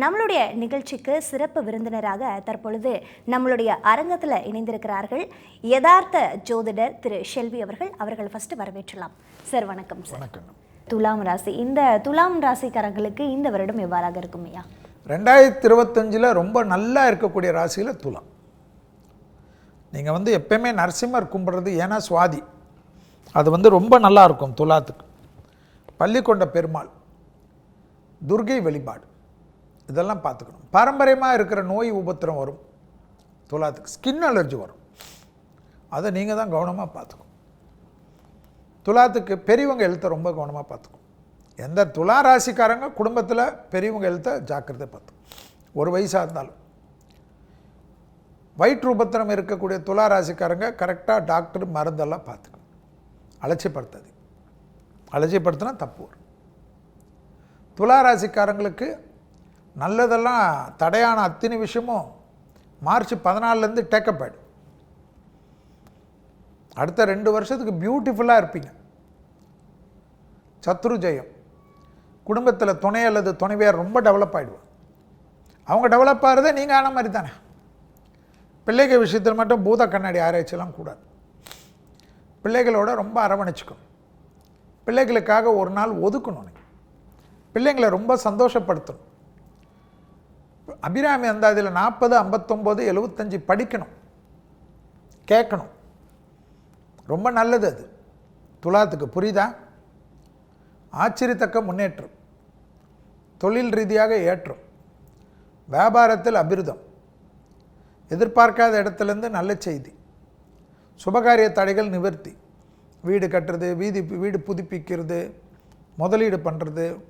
நம்மளுடைய நிகழ்ச்சிக்கு சிறப்பு விருந்தினராக தற்பொழுது நம்மளுடைய அரங்கத்தில் இணைந்திருக்கிறார்கள். யதார்த்த ஜோதிடர் திரு ஷெல்வி அவர்கள். அவர்கள் ஃபர்ஸ்ட் வரவேற்றலாம். சார் வணக்கம் சார் வணக்கம். துலாம் ராசி. இந்த துலாம் ராசிக்காரர்களுக்கு இந்த வருடம் எவ்வாறாக இருக்கும் ஐயா? ரெண்டாயிரத்தி இருபத்தஞ்சில் ரொம்ப நல்லா இருக்கக்கூடிய ராசியில் துலாம். நீங்கள் வந்து எப்பயுமே நரசிம்மர் கும்பிட்றது ஏன்னா சுவாதி. அது வந்து ரொம்ப நல்லா இருக்கும் துலாத்துக்கு. பள்ளிக்கொண்ட பெருமாள். துர்கை வழிபாடு. இதெல்லாம் பார்த்துக்கணும். பாரம்பரியமாக இருக்கிற நோய் உபத்திரம் வரும். துலாத்துக்கு ஸ்கின் அலர்ஜி வரும். அதை நீங்கள் தான் கவனமாக பார்த்துக்கணும். துலாத்துக்கு பெரியவங்க எழுத்தை ரொம்ப கவனமாக பார்த்துக்கும் எந்த துலா ராசிக்காரங்க குடும்பத்தில் பெரியவங்க எழுத்தை ஜாக்கிரதை பார்த்துக்கும் ஒரு வயசாக இருந்தாலும். வயிற்று உபத்திரம் இருக்கக்கூடிய துலா ராசிக்காரங்க கரெக்டாக டாக்டர் மருந்தெல்லாம் பார்த்துக்கணும். அலட்சியப்படுத்தாது அலட்சியப்படுத்தினா தப்பு வரும். துலா ராசிக்காரங்களுக்கு நல்லதெல்லாம் தடையான அத்தனை விஷயமும் மார்ச் பதினாலேருந்து டேக்கப் ஆகிடும் அடுத்த ரெண்டு வருஷத்துக்கு பியூட்டிஃபுல்லாக இருப்பீங்க. சத்ரு ஜெயம். குடும்பத்தில் துணை அல்லது துணைவியார் ரொம்ப டெவலப் ஆகிடுவாங்க அவங்க டெவலப் ஆகிறதே நீங்கள் ஆன மாதிரி தானே. பிள்ளைகள் விஷயத்தில் மட்டும் பூத கண்ணாடி ஆராய்ச்சிலாம் கூடாது. பிள்ளைகளோட ரொம்ப அரவணைச்சிக்கணும். பிள்ளைகளுக்காக ஒரு நாள் ஒதுக்கணும் பிள்ளைங்களை ரொம்ப சந்தோஷப்படுத்தணும். அபிராமி அந்த அதில் நாற்பது ஐம்பத்தொம்போது எழுபத்தஞ்சி படிக்கணும். கேட்கணும். ரொம்ப நல்லது அது. துலாத்துக்கு புரியுதா? ஆச்சரியத்தக்க முன்னேற்றம். தொழில் ரீதியாக ஏற்றம். வியாபாரத்தில் அபிருதம். எதிர்பார்க்காத இடத்துலேருந்து நல்ல செய்தி. சுபகாரிய தடைகள் நிவர்த்தி. வீடு கட்டுறது வீதி வீடு புதுப்பிக்கிறது முதலீடு பண்ணுறது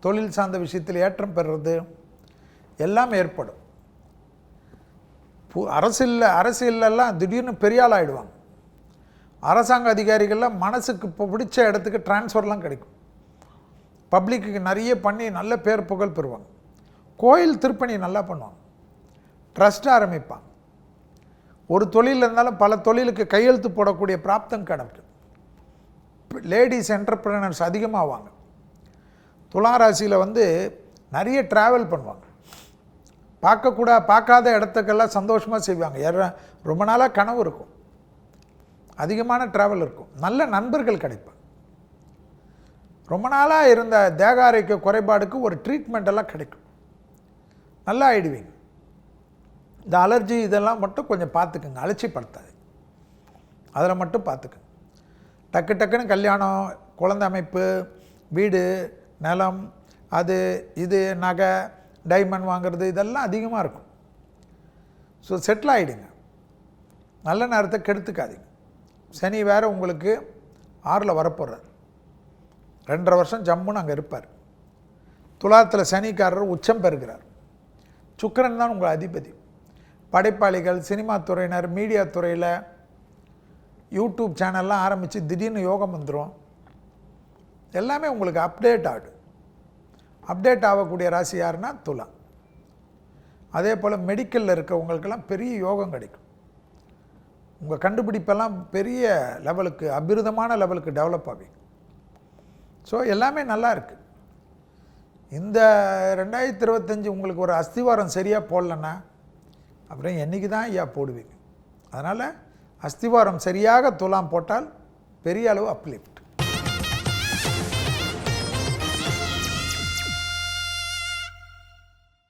தொழில் சார்ந்த விஷயத்தில் ஏற்றம் பெறுறது. எல்லாம் ஏற்படும். பு அரசியலெல்லாம் திடீர்னு பெரியால் ஆகிடுவாங்க அரசாங்க அதிகாரிகள்லாம் மனசுக்கு இப்போ பிடிச்ச இடத்துக்கு டிரான்ஸ்ஃபர்லாம் கிடைக்கும். பப்ளிக்கு நிறைய பண்ணி நல்ல பேர் புகழ் பெறுவாங்க. கோயில் திருப்பணி நல்லா பண்ணுவாங்க. ட்ரஸ்ட் ஆரம்பிப்பாங்க. ஒரு தொழில் இருந்தாலும் பல தொழிலுக்கு கையெழுத்து போடக்கூடிய பிராப்தம் கிடக்கு. லேடிஸ் என்டர்பிரினர்ஸ் அதிகமாவாங்க. துளாராசியில் வந்து நிறைய ட்ராவல் பண்ணுவாங்க. பார்க்கக்கூடா பார்க்காத இடத்துக்கெல்லாம் சந்தோஷமாக செய்வாங்க. ஏற ரொம்ப நாளாக கனவு இருக்கும். அதிகமான ட்ராவல் இருக்கும். நல்ல நண்பர்கள் கிடைப்பாங்க. ரொம்ப நாளாக இருந்த தேக ஆரோக்கிய குறைபாடுக்கு ஒரு ட்ரீட்மெண்ட் எல்லாம் கிடைக்கும். நல்லா ஆயிடுவீங்க. இந்த அலர்ஜி இதெல்லாம் மட்டும் கொஞ்சம் பார்த்துக்குங்க. அலட்சிப்படுத்தாது அதில் மட்டும் பார்த்துக்குங்க. டக்கு டக்குன்னு கல்யாணம் குழந்தை அமைப்பு வீடு நிலம் அது இது நகை டைமண்ட் வாங்குறது இதெல்லாம் அதிகமாக இருக்கும். ஸோ செட்டில் ஆகிடுங்க நல்ல நேரத்தை கெடுத்துக்காதீங்க. சனி வேறு உங்களுக்கு ஆறில் வரப்போகிறார் ரெண்டரை வருஷம் ஜம்முன்னு அங்கே இருப்பார். துலாத்தில் சனிக்காரர் உச்சம் பெறுகிறார். சுக்கிரன் தான் உங்கள் அதிபதி. படைப்பாளிகள் சினிமா துறையினர் மீடியா துறையில் யூடியூப் சேனல்லாம் ஆரம்பித்து திடீர்னு யோகம் வந்துடும் எல்லாமே உங்களுக்கு அப்டேட் ஆகிடும் அப்டேட் ஆகக்கூடிய ராசி யாருன்னா துலா அதே போல் மெடிக்கலில் இருக்கிறவங்களுக்கெல்லாம் பெரிய யோகம் கிடைக்கும். உங்கள் கண்டுபிடிப்பெல்லாம் பெரிய லெவலுக்கு அபிருதமான லெவலுக்கு டெவலப் ஆவீங்க. ஸோ எல்லாமே நல்லா இருக்குது இந்த ரெண்டாயிரத்தி இருபத்தஞ்சி உங்களுக்கு ஒரு அஸ்திவாரம் சரியாக போடலன்னா அப்புறம் என்றைக்கு தான் ஐயா போடுவீங்க. அதனால் அஸ்திவாரம் சரியாக துலாம் போட்டால் பெரிய அளவு அப்லிஃப்ட்